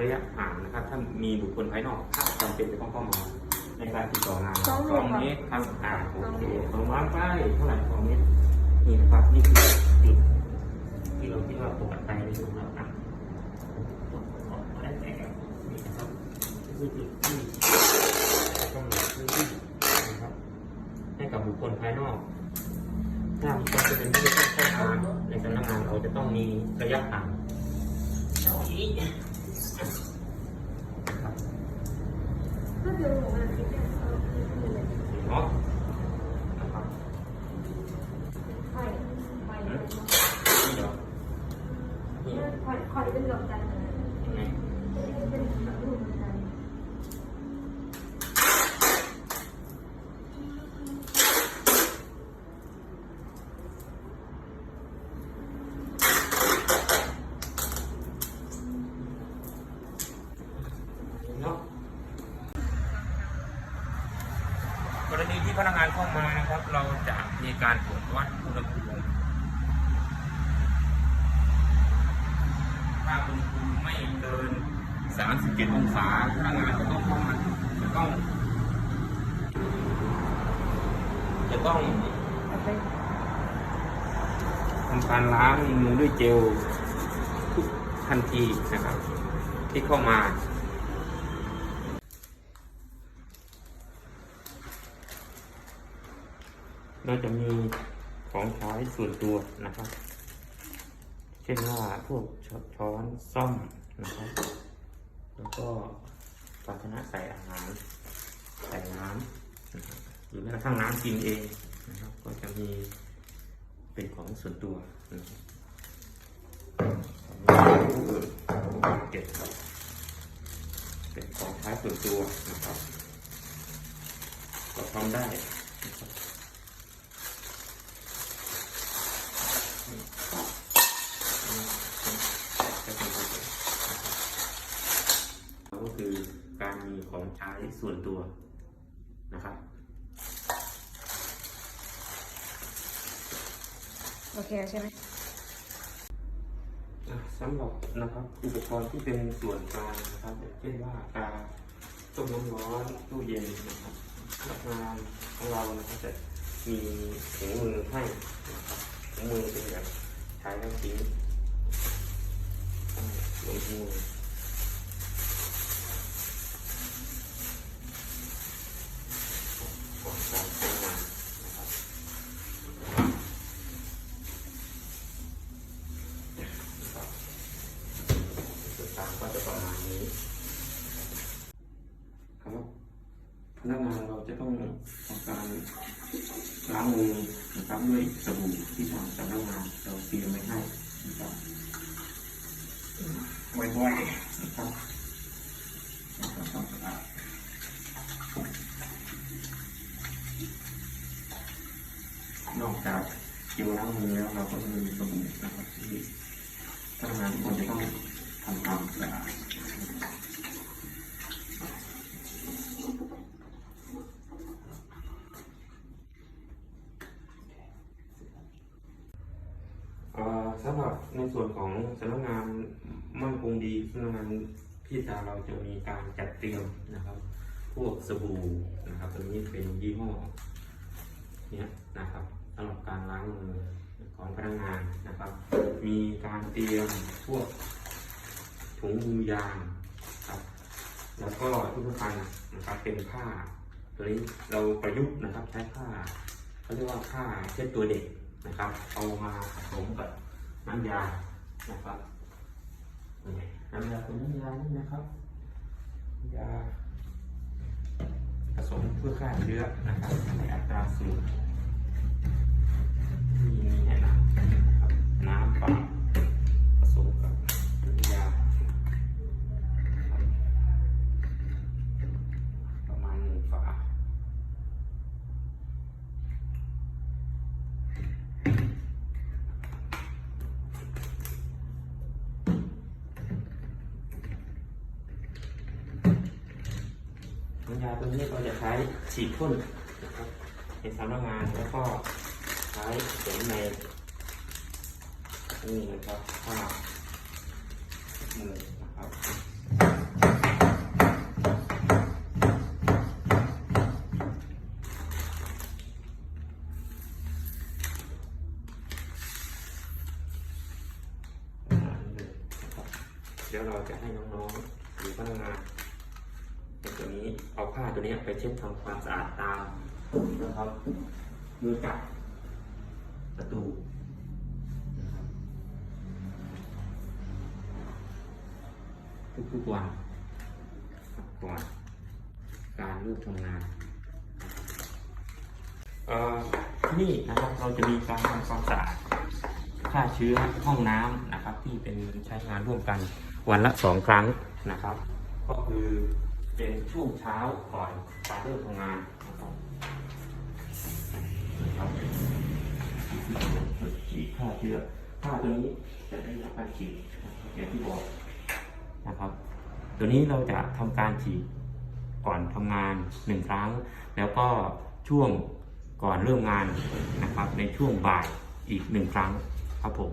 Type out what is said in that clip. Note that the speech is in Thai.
ระยะห่างนะครับ ถ้ามีบุคคลภายนอกถ้าจำเป็นจะต้องเข้ามาในการติดต่องานสองสองเมเมตตรรครับอ่าโอเคสองล้านใกล้เท่าไหร่สองเมตรนี่นะครับนี่คือจุดที่เราคิดว่าปลอดภัยในช่วงนั้นอะแล้วแต่นี่นะครับนี่คือจุดที่กำหนดพื้นที่นะครับให้กับบุคคลภายนอก ถ้าบุคคลจะเป็นผู้ที่เข้ามาในสำนักงานเราจะต้องมีระยะห่าง เท่านี้นะครับก็คือหนูอะคิดเนี่ยเออคือคือเลยเนาะนะครับคอยคอยนี่เดี๋ยวนี่คอยคอยเป็นดอกจันทร์นะเห็นไหมเป็นแบบรูปเหมือนกัน เนาะ กรณีที่พนักงานเข้ามานะครับ เราจะมีการตรวจวัดอุณหภูมิถ้าอุณหภูมิไม่เกิน 37 องศาพนักงานจะต้องเข้ามาจะต้อง จะต้องทำการล้างมือด้วยเจลทุกทันทีนะครับ ที่เข้ามา เราจะมีของใช้ส่วนตัวนะครับ เช่นว่าพวกช้อนซ่อมนะครับ แล้วก็ภาชนะใส่อาหารใส่น้ำหรือแม้กระทั่งน้ำกินเองนะครับ ก็จะมีเป็นของส่วนตัวนะครับเก็บเป็นของใช้ส่วนตัวนะครับก็ทำได้นะครับ ของใช้ส่วนตัวนะครับ โอเคใช่ไหมอะสำหรับนะครับอุปกรณ์ที่เป็นส่วนกลางนะครับอย่างเช่นว่ากาต้มน้ำร้อนตู้เย็นนะครับพนักงานของเรานะครับจะมีถุงมือให้นะครับถุงมือเป็นแบบใช้แล้วทิ้งอ่าลงถุงมือก่อนการใช้งานนะครับ ครับส่วนต่างก็จะประมาณนี้ ครับพนักงานเราจะ ต้องการล้างมือนะครับด้วยสบู่ที่ทางสำนักงานเราเตรียมไว้ให้นะครับบ่อยๆนะครับนอกจากเจลล้างมือแล้วเราก็จะมีสบู่นะครับที่พนักงานทุกคนจะต้องทำความสะอาดเอ่อสำหรับ ในส่วนของสำนักงานมั่นคงดีสำนักงานพี่จาเราจะมีการจัดเตรียมนะครับ พวกสบู่นะครับ ตัวนี้เป็นยี่ห้อเนี้ยนะครับสำหรับการล้างมือของพนักงานนะครับ มีการเตรียมพวกถุงมือยางครับแล้วก็ที่สำคัญนะครับเป็นผ้า ตัวนี้เราประยุกต์นะครับใช้ผ้าเขาเรียกว่าผ้าเช็ดตัวเด็กนะครับ เอามาผสมกับ น้ำยานะครับน้ำยาเป็นน้ำยานี่นะครับยาผสมเพื่อฆ่าเชื้อนะครับในอัตราสูง น้ำยาตัวนี้เราจะใช้ฉีดพ่นนะครับในสำนักงานแล้วก็ใช้เสริมในนี่นะครับผ้ามือนะครับเดี๋ยวเราจะให้น้องๆหรือพนักงาน เอาผ้าตัวนี้ไปเช็ดทำความสะอาดตามนะครับมือจับประตูนะครับทุกๆวันก่อนการเริ่มทำงานเอ่อที่นี่นะครับเราจะมีการทำความสะอาดฆ่าเชื้อห้องน้ำนะครับ ที่เป็นใช้งานร่วมกันวันละสองครั้งนะครับ ก็คือ เป็นช่วงเช้าก่อนการเริ่มทำงานนะครับฉีดฆ่าเชื้อผ้าตัวนี้จะได้รับการฉีดอย่างที่บอกนะครับ ตัวนี้เราจะทำการฉีดก่อนทำงานหนึ่งครั้ง แล้วก็ช่วงก่อนเริ่มงานนะครับ ในช่วงบ่ายอีกหนึ่งครั้งครับผม